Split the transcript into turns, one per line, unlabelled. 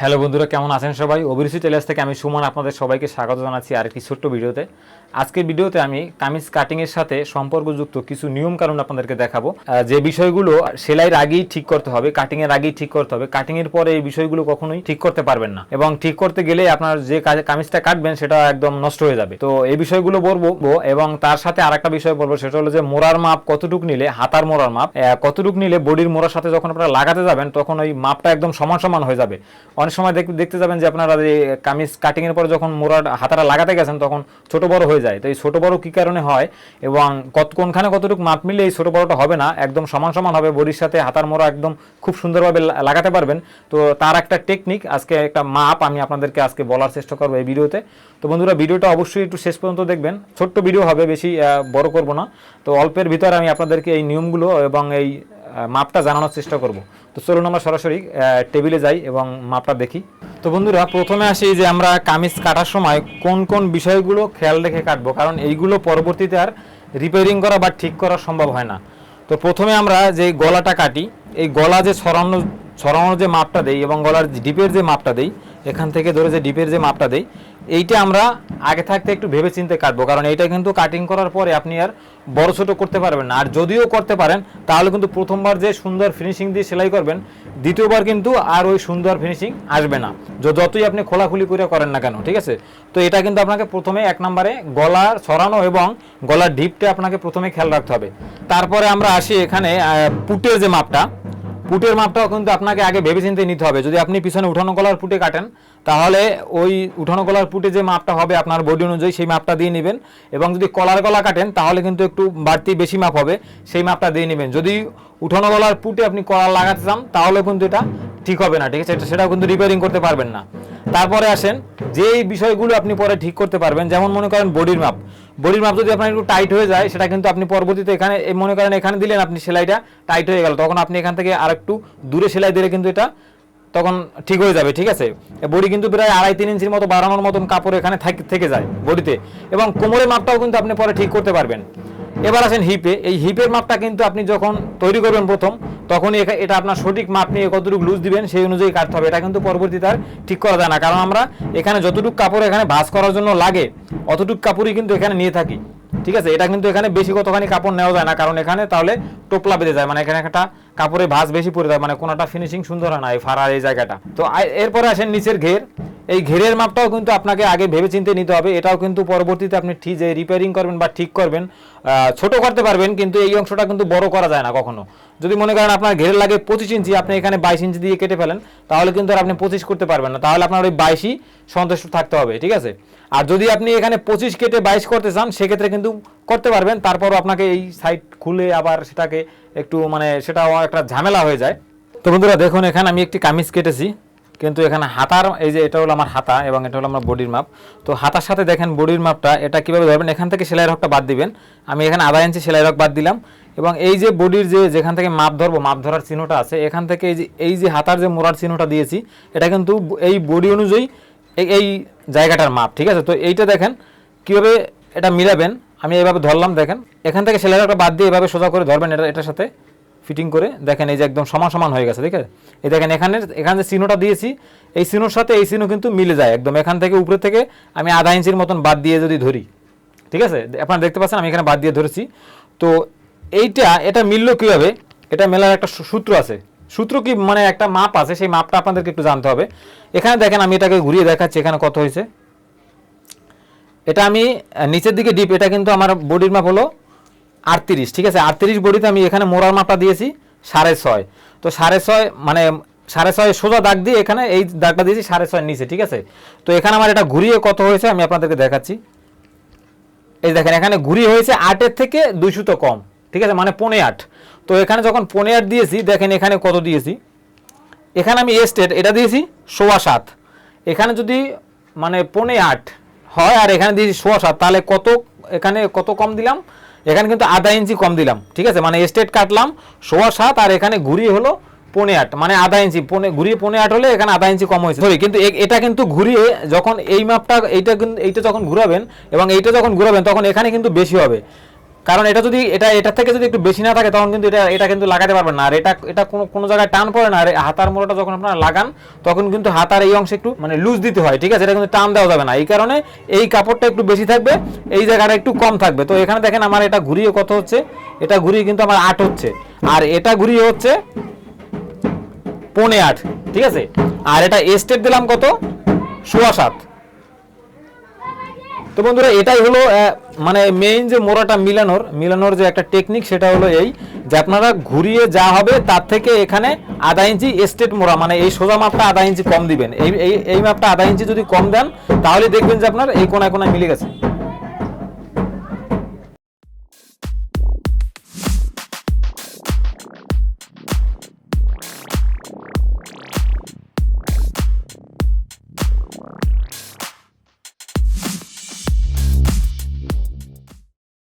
Hello বন্ধুরা, কেমন আছেন সবাই? অভিরুচি টেলার্স থেকে আমি সুমন আপনাদের সবাইকে স্বাগত জানাচ্ছি আরেকটি ছোট্ট ভিডিওতে। আজকের ভিডিওতে আমি কামিজ কাটিংয়ের সাথে সম্পর্কযুক্ত কিছু নিয়ম কানুন আপনাদেরকে দেখাবো। যে বিষয়গুলো সেলাইয়ের আগেই ঠিক করতে হবে কাটিংয়ের আগেই ঠিক করতে হবে। কাটিংয়ের পরে এই বিষয়গুলো কখনোই ঠিক করতে পারবেন না। এবং ঠিক করতে গেলে আপনার যে কামিজটা কাটবেন সেটা একদম নষ্ট হয়ে যাবে। তো এই বিষয়গুলো বলব এবং তার সাথে আর একটা বিষয় বলব, সেটা হলো যে মোড়ার মাপ কতটুক নিলে, হাতার মোড়ার মাপ কতটুক নিলে বডির মোড়ার সাথে যখন আপনারা লাগাতে যাবেন, তখন ওই মাপটা একদম সমান সমান হয়ে যাবে। অনেক সময় দেখ- দেখতে যাবেন যে আপনারা এই কামিজ কাটিং এর পরে যখন মোড়ার হাতাটা লাগাতে গেছেন, তখন ছোট বড় হয়ে যায়। তো এই ছোট বড় কি কারণে হয়? এবং কত, কোনখানে কতটুকু মাপ মিলে এই ছোট বড়টা হবে না, একদম সমান সমান হবে, বডির সাথে হাতার মোড়া একদম খুব সুন্দরভাবে লাগাতে পারবেন। তো তার একটা টেকনিক আজকে একটা মাপ আমি আপনাদেরকে আজকে বলার চেষ্টা করব এই ভিডিওতে। তো বন্ধুরা, ভিডিওটা অবশ্যই একটু শেষ পর্যন্ত দেখবেন। ছোট্ট ভিডিও হবে, বেশি বড় করব না। তো অল্পের ভিতরে আমি আপনাদেরকে এই নিয়মগুলো এবং এই মাপটা জানানোর চেষ্টা করব। তো চলুন আমরা সরাসরি টেবিলে যাই এবং মাপটা দেখি। তো বন্ধুরা, প্রথমে আসি যে আমরা কামিজ কাটার সময় কোন কোন বিষয়গুলো খেয়াল রেখে কাটবো, কারণ এইগুলো পরবর্তীতে আর রিপেয়ারিং করা বা ঠিক করা সম্ভব হয় না। তো প্রথমে আমরা যে গলাটা কাটি, এই গলা যে ছড়ানো, ছড়ানোর যে মাপটা দেই এবং গলার ডিপের যে মাপটা দেই, এখান থেকে ধরে যে ডিপের যে মাপটা দেই এইটা আমরা আগে থাকতে একটু ভেবে চিন্তে কাটবো, কারণ এইটা কিন্তু কাটিং করার পরে আপনি আর বড় ছোট করতে পারবেন না। আর যদিও করতে পারেন, তাহলে কিন্তু প্রথমবার যে সুন্দর ফিনিশিং দিয়ে সেলাই করবেন, দ্বিতীয়বার কিন্তু আর ওই সুন্দর ফিনিশিং আসবে না। যতই আপনি খোলাখুলি করে করেন না কেন, ঠিক আছে? তো এটা কিন্তু আপনাকে প্রথমে এক নম্বরে গলার ছড়ানো এবং গলার ডিপটা আপনাকে প্রথমে খেয়াল রাখতে হবে। তারপরে আমরা আসি এখানে পুটের যে মাপটা পুটের মাপটাও কিন্তু আপনাকে আগে ভেবেচিন্তে নিতে হবে। যদি আপনি পিছনে উঠানো গলার পুটে কাটেন, তাহলে ওই উঠানো কলার পুটে যে মাপটা হবে আপনার বডি অনুযায়ী সেই মাপটা দিয়ে নেবেন। এবং যদি কলার গলা কাটেন, তাহলে কিন্তু একটু বাড়তি বেশি মাপ হবে, সেই মাপটা দিয়ে নেবেন। যদি উঠানো গলার পুটে আপনি কলার লাগাতে চান তাহলে কিন্তু এটা ঠিক হবে না, ঠিক আছে? সেটাও কিন্তু রিপেয়ারিং করতে পারবেন না। তারপরে আসেন যে বিষয়গুলো আপনি পরে ঠিক করতে পারবেন, যেমন মনে করেন বডির মাপ বডির মাপ যদি আপনার একটু টাইট হয়ে যায়, সেটা কিন্তু আপনি পরবর্তীতে এখানে মনে করেন এখানে দিলেন আপনি সেলাইটা টাইট হয়ে গেল, তখন আপনি এখান থেকে আরেকটু দূরে সেলাই দিলে কিন্তু এটা তখন ঠিক হয়ে যাবে, ঠিক আছে? বডি কিন্তু প্রায় আড়াই তিন ইঞ্চির মতো বাড়ানোর মতন কাপড় এখানে থেকে যায় বডিতে এবং কোমরের মাপটাও কিন্তু আপনি পরে ঠিক করতে পারবেন। এবার আসেন হিপে এই হিপের মাপটা কিন্তু আপনি যখন তৈরি করবেন প্রথম, তখনই এটা আপনার সঠিক মাপ নিয়ে কতটুকু লুজ দিবেন সেই অনুযায়ী কাটতে হবে। এটা কিন্তু পরবর্তীতে আর ঠিক করা যায় না। কারণ আমরা এখানে যতটুকু কাপড় এখানে ভাঁজ করার জন্য লাগে, অতটুকু কাপড়ই কিন্তু এখানে নিয়ে থাকি। ঠিক আছে? এটা কিন্তু এখানে বেশি কতখানি কাপড় নেওয়া যায় না। কারণ এখানে তাহলে টোপলা বেঁধে যায়। মানে এখানে একটা কাপড়ে ভাঁজ বেশি পড়ে যায়। মানে কোনোটা ফিনিশিং সুন্দর হয় না এই ফাড়ার এই জায়গাটা। তো এরপরে আসেন নিচের ঘের। এই ঘেরের মাপটাও কিন্তু আপনাকে আগে ভেবে চিন্তে নিতে হবে। এটাও কিন্তু পরবর্তীতে আপনি ঠিক যে রিপেয়ারিং করবেন বা ঠিক করবেন ছোট করতে পারবেন, কিন্তু এই অংশটা কিন্তু বড় করা যায় না কখনো। যদি মনে করেন আপনার ঘেরের লাগে পঁচিশ ইঞ্চি, আপনি এখানে বাইশ ইঞ্চি দিয়ে কেটে ফেলেন, তাহলে কিন্তু আর আপনি পঁচিশ করতে পারবেন না। তাহলে আপনার ওই বাইশই সন্তুষ্ট থাকতে হবে, ঠিক আছে? আর যদি আপনি এখানে পঁচিশ কেটে বাইশ করতে চান, সেক্ষেত্রে কিন্তু করতে পারবেন। তারপরও আপনাকে এই সাইড খুলে আবার সেটাকে একটু মানে সেটাও একটা ঝামেলা হয়ে যায়। তো বন্ধুরা, দেখুন, এখানে আমি একটি কামিজ কেটেছি। কিন্তু এখানে হাতার, এই যে এটা হলো আমার হাতা এবং এটা হলো আমার বডির মাপ। তো হাতার সাথে দেখেন বডির মাপটা, এটা কীভাবে ধরবেন? এখান থেকে সেলাই রকটা বাদ দিবেন। আমি এখানে আধা ইঞ্চি সেলাই রক বাদ দিলাম। এবং এই যে বডির যে যেখান থেকে মাপ ধরবো, মাপ ধরার চিহ্নটা আছে, এখান থেকে এই যে এই যে হাতার যে মোড়ার চিহ্নটা দিয়েছি, এটা কিন্তু এই বডি অনুযায়ী এই- জায়গাটার মাপ, ঠিক আছে? তো এইটা দেখেন কীভাবে এটা মিলাবেন, আমি এইভাবে ধরলাম, দেখেন। এখান থেকে সেলাই রকটা বাদ দিয়ে এভাবে সোজা করে ধরবেন এটা, এটার সাথে। ফিটিং করে, দেখেন এই যে একদম সমান সমান হয়ে গেছে আছে এই দেখেন এখানে এখানে যে চিহ্নটা দিয়েছি, এই চিহ্নর সাথে এই চিহ্ন কিন্তু মিলে যায় একদম। এখান থেকে উপরে থেকে আমি আধা ইঞ্চির মতন বাদ দিয়ে যদি ধরি, ঠিক আছে? আপনারা দেখতে পাচ্ছেন আমি এখানে বাদ দিয়ে ধরেছি। তো এইটা, এটা মিললো কীভাবে? এটা মেলার একটা সূত্র আছে। সূত্র কি মানে একটা মাপ আছে, সেই মাপটা আপনাদেরকে একটু জানতে হবে। এখানে দেখেন আমি এটাকে ঘুরিয়ে দেখাচ্ছি, এখানে কত হয়েছে। এটা আমি নিচের দিকে ডিপ এটা কিন্তু আমার বডির মাপ হলো আটত্রিশ, ঠিক আছে? আটত্রিশ বডিতে আমি এখানে মোড়ার মাপটা দিয়েছি, সাড়ে ছয়। তো সাড়ে ছয় মানে সাড়ে ছয় সোজা দাগ দিয়ে এখানে এই দাগটা দিয়েছি, সাড়ে ছয় নিচে, ঠিক আছে? তো এখানে আমার এটা ঘুরিয়ে কত হয়েছে আমি আপনাদেরকে দেখাচ্ছি। এই দেখেন, এখানে ঘুরি হয়েছে আটের থেকে দুই সুতো কম, ঠিক আছে? মানে পনে আট। তো এখানে যখন পনে আট দিয়েছি, দেখেন এখানে কত দিয়েছি? এখানে আমি এস্টেট এটা দিয়েছি সোয়া সাত। এখানে যদি মানে পনে আট হয় আর এখানে দিয়েছি সোয়া সাত, তাহলে কত, এখানে কত কম দিলাম? এখানে কিন্তু আধা ইঞ্চি কম দিলাম, ঠিক আছে? মানে স্টেট কাটলাম, সোয়া সাত, আর এখানে ঘুরিয়ে হলো পনে আট মানে আধা ইঞ্চি, পনে, ঘুরিয়ে পনে আট হলে এখানে আধা ইঞ্চি কম হয়েছে। সরি কিন্তু এটা কিন্তু ঘুরিয়ে যখন এই মাপটা, এইটা কিন্তু এইটা যখন ঘুরাবেন, এবং এইটা যখন ঘুরাবেন, তখন এখানে কিন্তু বেশি হবে। কারণ এটা যদি, এটা এটা থেকে যদি একটু বেশি না থাকে, তখন কিন্তু এটা এটা কিন্তু লাগাতে পারবেন না। আর এটা এটা কোনো কোনো জায়গায় টান পড়ে না। আর হাতার মোড়াটা যখন আপনারা লাগান, তখন কিন্তু হাতার এই অংশে একটু মানে লুজ দিতে হয়, ঠিক আছে? এটা কিন্তু টান দেওয়া যাবে না। এই কারণে এই কাপড়টা একটু বেশি থাকবে, এই জায়গাটা একটু কম থাকবে। তো এখানে দেখেন আমার এটা ঘুরিয়ে কত হচ্ছে? এটা ঘুরিয়ে কিন্তু আমার আট হচ্ছে। আর এটা ঘুরিয়ে হচ্ছে পৌনে আট, ঠিক আছে? আর এটা এস্টেট দিলাম কত? সোয়া সাত। তো বন্ধুরা, এটাই হলো মানে মেইন যে মোড়াটা মিলানোর মিলানোর যে একটা টেকনিক সেটা হলো এই যে আপনারা ঘুরিয়ে যা হবে তার থেকে এখানে আধা ইঞ্চি স্টেট মোড়া মানে এই সোজা মাপটা আধা ইঞ্চি কম দিবেন। এই এই মাপটা আধা ইঞ্চি যদি কম দেন, তাহলে দেখবেন যে আপনার এই কোনায় কোনায় মিলে গেছে।